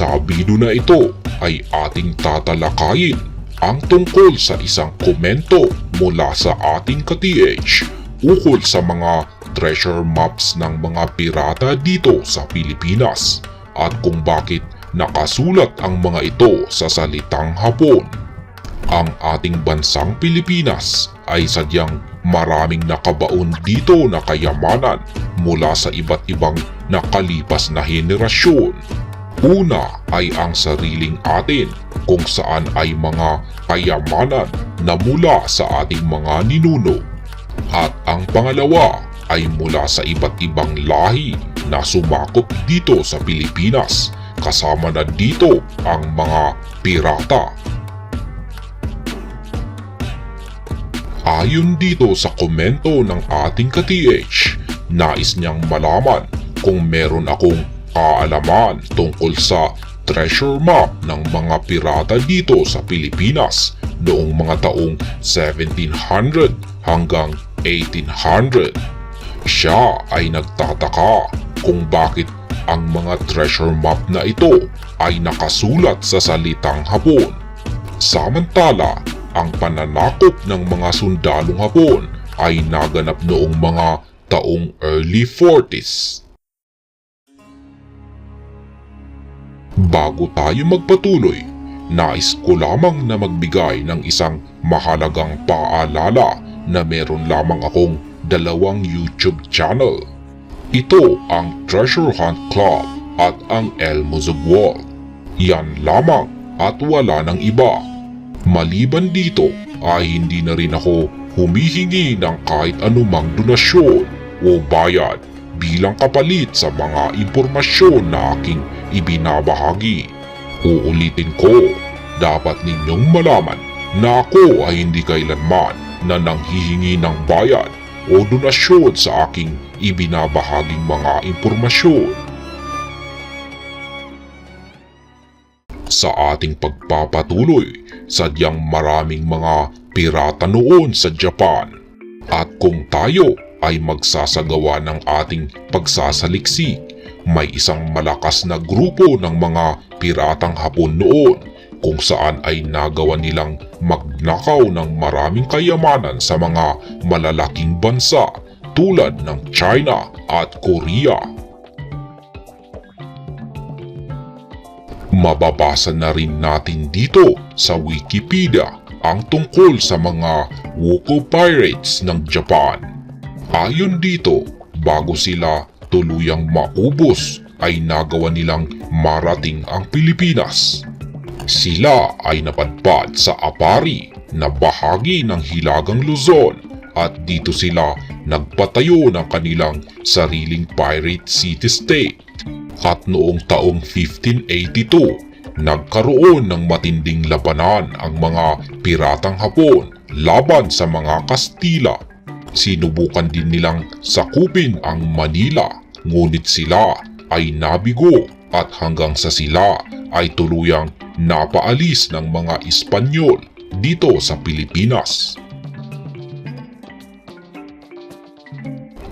Sa na ito ay ating tatalakayin ang tungkol sa isang komento mula sa ating ka-TH ukol sa mga treasure maps ng mga pirata dito sa Pilipinas at kung bakit nakasulat ang mga ito sa salitang Hapon. Ang ating bansang Pilipinas ay sadyang maraming nakabaon dito na kayamanan mula sa iba't ibang nakalipas na henerasyon. Una ay ang sariling atin kung saan ay mga kayamanan na mula sa ating mga ninuno. At ang pangalawa ay mula sa iba't ibang lahi na sumakop dito sa Pilipinas kasama na dito ang mga pirata. Ayon dito sa komento ng ating ka-TH, nais niyang malaman kung meron akong kaalaman tungkol sa treasure map ng mga pirata dito sa Pilipinas noong mga taong 1700 hanggang 1800. Siya ay nagtataka kung bakit ang mga treasure map na ito ay nakasulat sa salitang Hapon. Samantala, ang pananakop ng mga sundalong Hapon ay naganap noong mga taong early 40s. Bago tayo magpatuloy, nais ko lamang na magbigay ng isang mahalagang paalala na meron lamang akong dalawang YouTube channel. Ito ang Treasure Hunt Club at ang Elmo Zugwal. Yan lamang at wala ng iba. Maliban dito ay hindi na rin ako humihingi ng kahit anumang donasyon o bayad bilang kapalit sa mga impormasyon na aking ibinabahagi. Uulitin ko, dapat ninyong malaman na ako ay hindi kailanman na nanghihingi ng bayad o donasyon sa aking ibinabahaging mga impormasyon. Sa ating pagpapatuloy, sadyang maraming mga pirata noon sa Japan. At kung tayo ay magsasagawa ng ating pagsasaliksik, may isang malakas na grupo ng mga piratang hapon noon kung saan ay nagawa nilang magnakaw ng maraming kayamanan sa mga malalaking bansa tulad ng China at Korea. Mababasa na rin natin dito sa Wikipedia ang tungkol sa mga Woko Pirates ng Japan. Ayon dito, bago sila tuluyang maubos ay nagawa nilang marating ang Pilipinas. Sila ay napadpad sa Apari na bahagi ng Hilagang Luzon at dito sila nagpatayo ng kanilang sariling pirate city-state. At noong taong 1582, nagkaroon ng matinding labanan ang mga piratang Hapon laban sa mga Kastila. Sinubukan din nilang sakupin ang Manila ngunit sila ay nabigo at hanggang sa sila ay tuluyang napaalis ng mga Espanyol dito sa Pilipinas.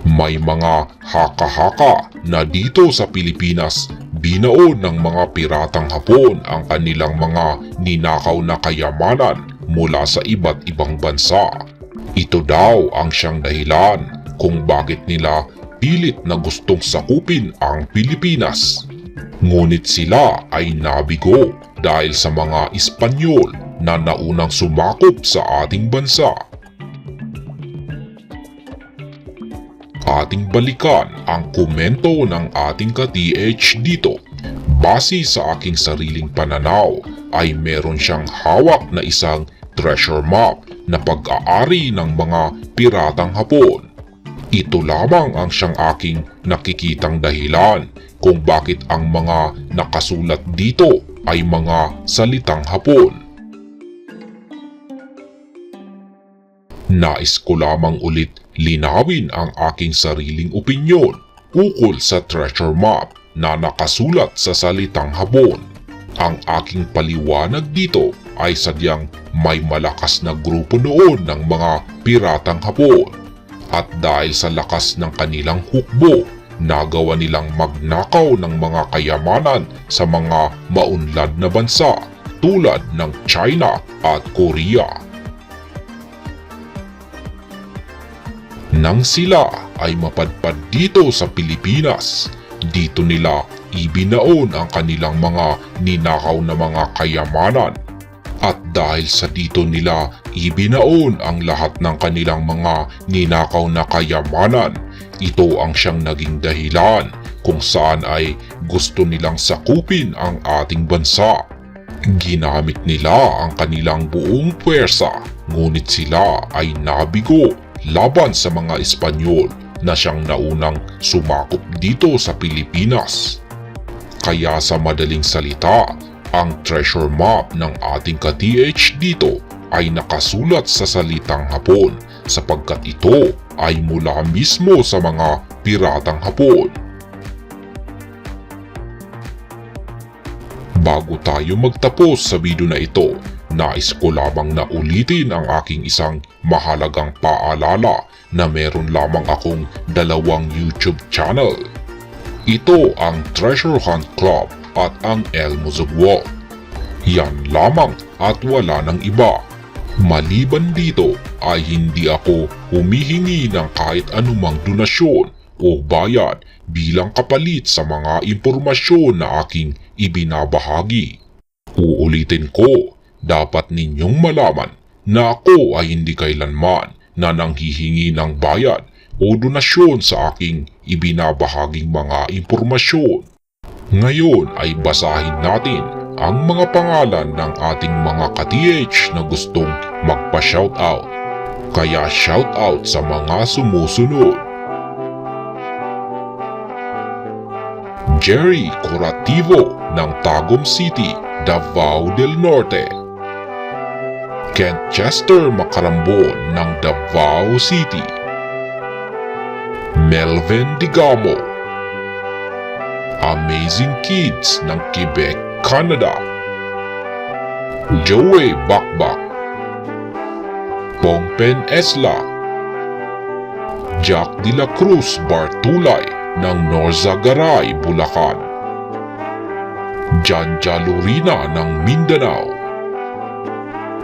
May mga haka-haka na dito sa Pilipinas binaon ng mga piratang Hapon ang kanilang mga ninakaw na kayamanan mula sa iba't ibang bansa. Ito daw ang siyang dahilan kung bakit nila pilit na gustong sakupin ang Pilipinas. Ngunit sila ay nabigo dahil sa mga Espanyol na naunang sumakop sa ating bansa. Ating balikan ang komento ng ating ka-TH dito. Base sa aking sariling pananaw ay meron siyang hawak na isang treasure map na pag-aari ng mga piratang Hapon. Ito lamang ang siyang aking nakikitang dahilan kung bakit ang mga nakasulat dito ay mga salitang Hapon. Nais ko lamang ulit linawin ang aking sariling opinyon ukol sa treasure map na nakasulat sa salitang Hapon. Ang aking paliwanag dito ay sadyang may malakas na grupo noon ng mga piratang Hapon at dahil sa lakas ng kanilang hukbo, nagawa nilang magnakaw ng mga kayamanan sa mga maunlad na bansa tulad ng China at Korea. Nang sila ay mapadpad dito sa Pilipinas, dito nila ibinaon ang kanilang mga ninakaw na mga kayamanan. At dahil sa dito nila ibinaon ang lahat ng kanilang mga ninakaw na kayamanan, ito ang siyang naging dahilan kung saan ay gusto nilang sakupin ang ating bansa. Ginamit nila ang kanilang buong puwersa, ngunit sila ay nabigo laban sa mga Espanyol na siyang naunang sumakop dito sa Pilipinas. Kaya sa madaling salita, ang treasure map ng ating ka-TH dito ay nakasulat sa salitang Hapon sapagkat ito ay mula mismo sa mga piratang Hapon. Bago tayo magtapos sa video na ito, nais ko lamang na ulitin ang aking isang mahalagang paalala na meron lamang akong dalawang YouTube channel. Ito ang Treasure Hunt Club at ang El Muzugwo. Yan lamang at wala ng iba. Maliban dito ay hindi ako humihingi ng kahit anumang donasyon o bayad bilang kapalit sa mga impormasyon na aking ibinabahagi. Uulitin ko, dapat ninyong malaman na ako ay hindi kailanman na nanghihingi ng bayad o donasyon sa aking ibinabahaging mga impormasyon. Ngayon ay basahin natin ang mga pangalan ng ating mga ka-TH na gustong magpa-shoutout. Kaya shoutout sa mga sumusunod. Jerry Corativo ng Tagum City, Davao del Norte. Kent Chester Macarambon ng Davao City. Melvin Digamo. Amazing Kids ng Quebec, Canada. Joey Bakbak. Pongpen Esla. Jack de la Cruz Bartulay ng Norzagaray, Bulacan. Jan Jalurina ng Mindanao.